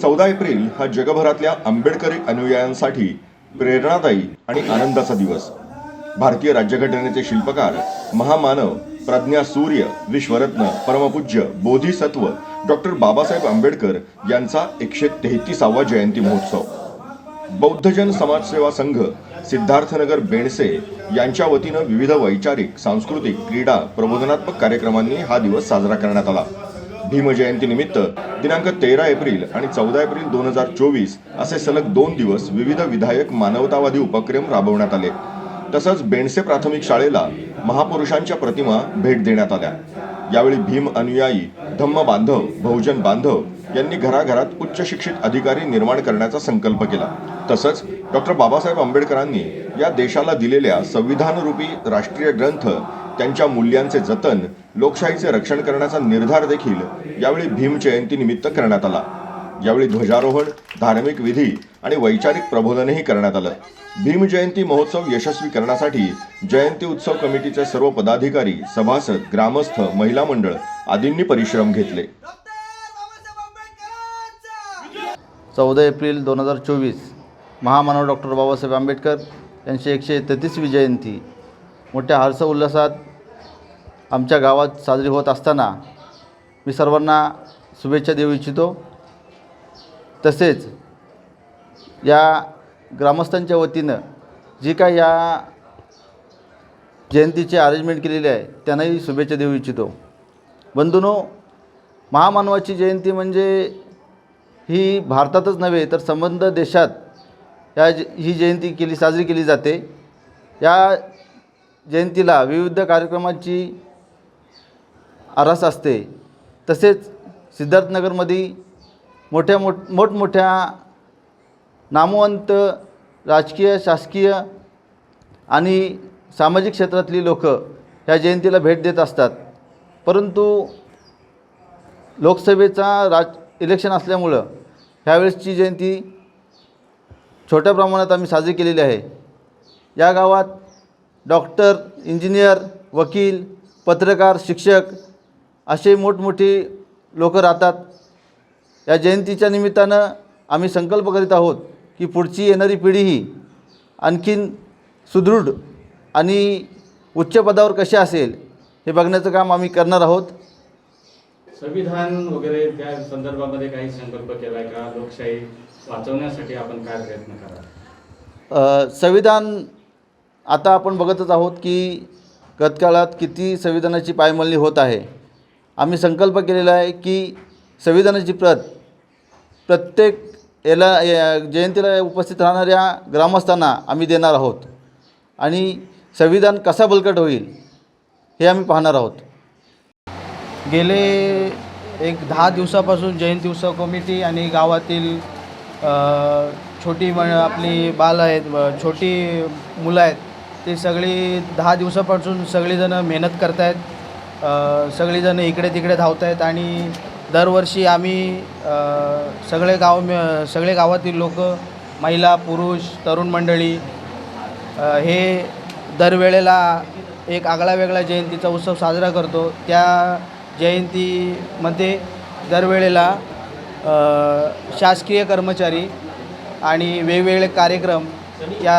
चौदा एप्रिल हा जगभरातल्या आंबेडकरी अनुयायांसाठी प्रेरणादायी आणि आनंदाचा दिवस. भारतीय राज्यघटनेचे शिल्पकार महामानव प्रज्ञा सूर्य विश्वरत्न परमपूज्य बोधिसत्व डॉक्टर बाबासाहेब आंबेडकर यांचा एकशे तेहतीसावा जयंती महोत्सव. बौद्धजन समाजसेवा संघ सिद्धार्थनगर बेणसे यांच्या वतीनं विविध वैचारिक सांस्कृतिक क्रीडा प्रबोधनात्मक कार्यक्रमांनी हा दिवस साजरा करण्यात आला. भीमजयंतीनिमित्त दिनांक तेरा एप्रिल आणि चौदा एप्रिल दोन हजार चोवीस असे सलग दोन दिवस विविध विधायक मानवतावादी उपक्रम राबवण्यात आले. तसंच बेणसे प्राथमिक शाळेला महापुरुषांच्या प्रतिमा भेट देण्यात आल्या. यावेळी भीम अनुयायी धम्म बांधव बहुजन बांधव यांनी घराघरात उच्च शिक्षित अधिकारी निर्माण करण्याचा संकल्प केला. तसंच डॉक्टर बाबासाहेब आंबेडकरांनी या देशाला दिलेल्या संविधानरूपी राष्ट्रीय ग्रंथ त्यांच्या मूल्यांचे जतन लोकशाहीचे रक्षण करण्याचा निर्धार देखील यावेळी भीम जयंतीनिमित्त करण्यात आला. यावेळी ध्वजारोहण धार्मिक विधी आणि वैचारिक प्रबोधनही करण्यात आलं. भीमजयंती महोत्सव यशस्वी करण्यासाठी जयंती उत्सव कमिटीचे सर्व पदाधिकारी सभासद ग्रामस्थ महिला मंडळ आदींनी परिश्रम घेतले. चौदा एप्रिल दोन हजार चोवीस महामानव डॉक्टर बाबासाहेब आंबेडकर यांची एकशे तेहतीसवी जयंती. मोठ्या हर्ष उल्हासात आमच्या गावात साजरी होत असताना मी सर्वांना शुभेच्छा देऊ इच्छितो. तसेच या ग्रामस्थांच्या वतीनं जी काय या जयंतीची अरेंजमेंट केलेली आहे त्यांनाही शुभेच्छा देऊ इच्छितो. बंधूनो महामानवाची जयंती म्हणजे ही भारतातच नव्हे तर संबंध देशात या ज ही जयंती केली साजरी केली जाते. या जयंतीला विविध कार्यक्रमांची आरास असते. तसेच सिद्धार्थनगरमध्ये मोठ्या मोठ मोठमोठ्या नामवंत राजकीय शासकीय आणि सामाजिक क्षेत्रातली लोक ह्या जयंतीला भेट देत असतात. परंतु लोकसभेचा राज इलेक्शन असल्यामुळं ह्यावेळेसची जयंती छोट्या प्रमाणात आम्ही साजरी केलेली आहे. या गावात डॉक्टर इंजिनियर वकील पत्रकार शिक्षक असे मोठमोठी लोक राहतात. या जयंतीच्या निमित्तानं आम्ही संकल्प करीत आहोत की पुढची येणारी पिढीही आणखीन सुदृढ आणि उच्च पदावर कशी असेल हे बघण्याचं काम आम्ही करणार आहोत. संविधान वगैरे त्या संदर्भामध्ये काही संकल्प केलाय का? लोकशाही वाचवण्यासाठी आपण काय प्रयत्न करा संविधान आता आपण बघतच आहोत की गतकाळात किती संविधानाची पायमल्ली होत आहे. आम्ही संकल्प केलेला आहे की संविधानाची प्रत प्रत्येक याला या जयंतीला उपस्थित राहणाऱ्या ग्रामस्थांना आम्ही देणार आहोत. आणि संविधान कसा बलकट होईल हे आम्ही पाहणार आहोत. गेले एक दहा दिवसापासून जयंती उत्सव कमिटी आणि गावातील छोटी म आपली बाल आहेत छोटी मुलं आहेत ते सगळी दहा दिवसापासून सगळीजणं मेहनत करत आहेत सगळीजणं इकडे तिकडे धावत आहेत आणि दरवर्षी आम्ही सगळे गाव सगळे गावातील लोक महिला पुरुष तरुण मंडळी हे दरवेळेला एक आगळा वेगळा जयंतीचा उत्सव साजरा करतो. त्या जयंतीमध्ये दरवेळेला शासकीय कर्मचारी आणि वेगवेगळे कार्यक्रम या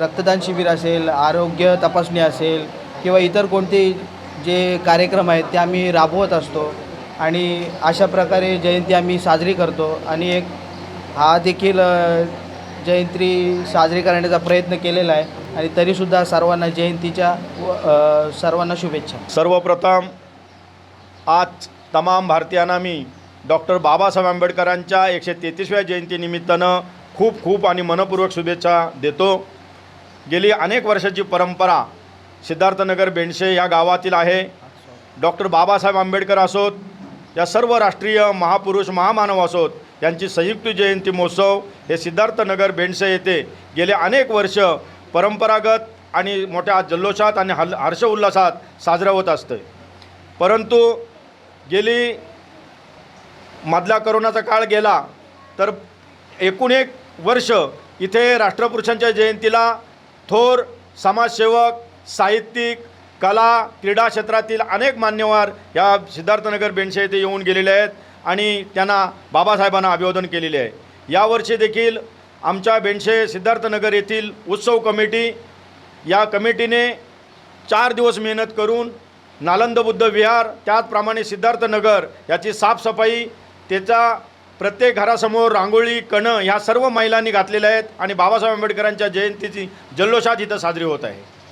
रक्तदान शिबिर असेल आरोग्य तपासणी असेल किंवा इतर कोणते जे कार्यक्रम आहेत ते आम्ही राबवत असतो. आणि अशा प्रकारे जयंती आम्ही साजरी करतो. आणि एक हा देखील जयंती साजरी करण्याचा प्रयत्न केलेला आहे. आणि तरीसुद्धा सर्वांना जयंतीच्या सर्वांना शुभेच्छा. सर्वप्रथम आज तमाम भारतीयांना मी डॉक्टर बाबासाहेब आंबेडकरांच्या एकशे तेहतीसव्या जयंतीनिमित्तानं खूप खूप आणि मनपूर्वक शुभेच्छा देतो. गेली अनेक वर्षाची परंपरा सिद्धार्थनगर बेंडसे या गावातील आहे. डॉक्टर बाबासाहेब आंबेडकर असोत या सर्व राष्ट्रीय महापुरुष महामानव असोत यांची संयुक्त जयंती महोत्सव हे सिद्धार्थनगर भेंडसे येथे गेले अनेक वर्ष परंपरागत आणि मोठ्या जल्लोषात आणि हल हर्ष उल्हासात साजरं होत असतं. परंतु गेली मधला करोनाचा काळ गेला तर एकूण एक वर्ष इथे राष्ट्रपुरुषांच्या जयंतीला थोर समाजसेवक साहित्यिक कला क्रीडा क्षेत्रातील अनेक मान्यवर या सिद्धार्थनगर बेंडशे येथे येऊन गेलेले आहेत आणि त्यांना बाबासाहेबांना अभिवादन केलेले आहे. यावर्षी देखील आमच्या बेंडशे सिद्धार्थनगर येथील उत्सव कमिटी या कमिटीने चार दिवस मेहनत करून नालंद बुद्ध विहार त्याचप्रमाणे सिद्धार्थनगर याची साफसफाई त्याचा प्रत्येक घरासमोर रांगोळी कणं ह्या सर्व महिलांनी घातलेल्या आहेत आणि बाबासाहेब आंबेडकरांच्या जयंतीची जल्लोषात इथं साजरी होत आहे.